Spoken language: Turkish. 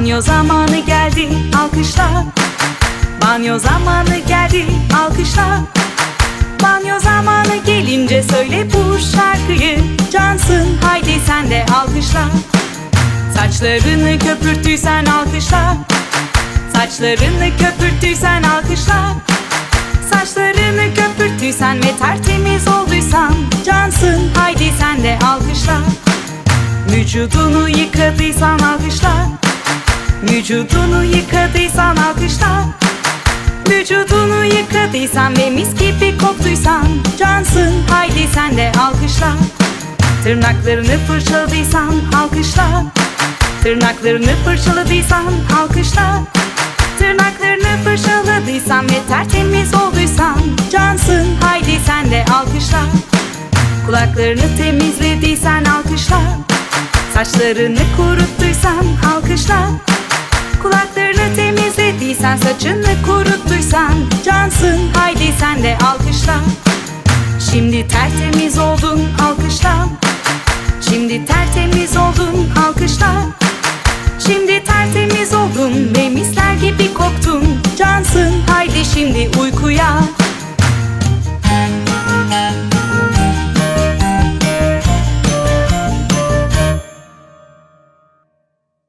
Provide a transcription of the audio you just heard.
Banyo zamanı geldi alkışla. Banyo zamanı geldi alkışla. Banyo zamanı gelince söyle bu şarkıyı. Cansın haydi sen de alkışla. Saçlarını köpürttüysen alkışla. Saçlarını köpürttüysen alkışla. Saçlarını köpürttüysen ve tertemiz olduysan Cansın haydi sen de alkışla. Vücudunu yıkadıysan alkışla Vücudunu yıkadıysan alkışla. Vücudunu yıkadıysan ve mis gibi koktuysan Cansın haydi sen de alkışla. Tırnaklarını fırçaladıysan alkışla. Tırnaklarını fırçaladıysan alkışla. Tırnaklarını fırçaladıysan ve tertemiz olduysan Cansın haydi sen de alkışla. Kulaklarını temizlediysen alkışla. Saçlarını kuruttuysan alkışla Saçını kuruttuysan cansın. Haydi sen de alkışla. Şimdi tertemiz oldun alkışla. Şimdi tertemiz oldun alkışla. Şimdi tertemiz oldun ve misler gibi koktun Cansın. Haydi şimdi uykuya.